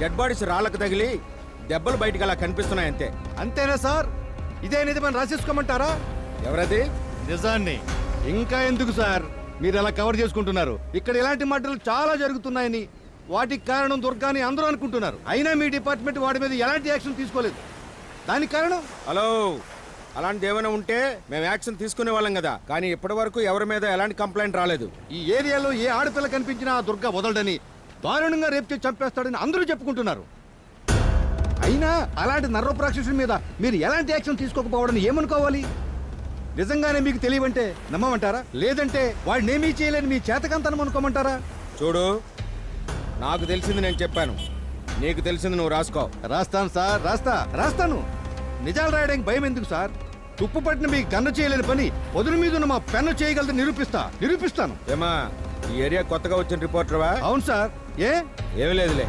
Dead bodies రాళ్ళకు తగిలి దెబ్బలు బయటికి అలా కనిపిస్తున్నాయి అంతే అంతేనా సార్? ఇదే నిజమని రాసేసుకోమంటారా? ఎవరది? నిజాన్ని. ఇంకా ఎందుకు సార్? మీరు అలా కవర్ చేసుకుంటున్నారు. ఇక్కడ ఇలాంటి మర్డర్లు చాలా జరుగుతున్నాయని వాటికి కారణం దుర్గాని అందరూ అనుకుంటున్నారు. అయినా మీ డిపార్ట్మెంట్ వాడి మీద ఎలాంటి యాక్షన్ తీసుకోలేదు. దానికి కారణం? హలో అలాంటిది ఏమైనా ఉంటే మేము యాక్షన్ తీసుకునే వాళ్ళం కదా. కానీ ఇప్పటి వరకు ఎవరి మీద ఎలాంటి కంప్లైంట్ రాలేదు. ఈ ఏరియాలో ఏ ఆడపిల్ల కనిపించినా ఆ దుర్గా వదలడని దారుణంగా రేపు చేసి చంపేస్తాడని అందరూ చెప్పుకుంటున్నారు. అయినా అలాంటి నర్రోప్రాక్షసుల మీద మీరు ఎలాంటి యాక్షన్ తీసుకోకపోవడం ఏమనుకోవాలి? నిజంగానే మీకు తెలియవంటే నమ్మమంటారా? లేదంటే వాడిని ఏమీ చేయలేని మీ చేతకంతనం అనుకోమంటారా? చూడు నాకు తెలిసింది నేను చెప్పాను. నీకు తెలిసింది నువ్వు రాసుకో. రాస్తాను సార్ రాస్తా రాస్తాను. నిజాలు రాయడానికి భయం ఎందుకు సార్? తుప్పు పట్టిన మీ గన్ను చేయలేని పని వదులు మీద ఉన్న మా పెన్ను చేయగలదని నిరూపిస్తా నిరూపిస్తాను. ఏమా? ఈ ఏరియా కొత్తగా వచ్చిన రిపోర్టర్వా? అవును సార్. ఏ? ఏమీ లేదులే.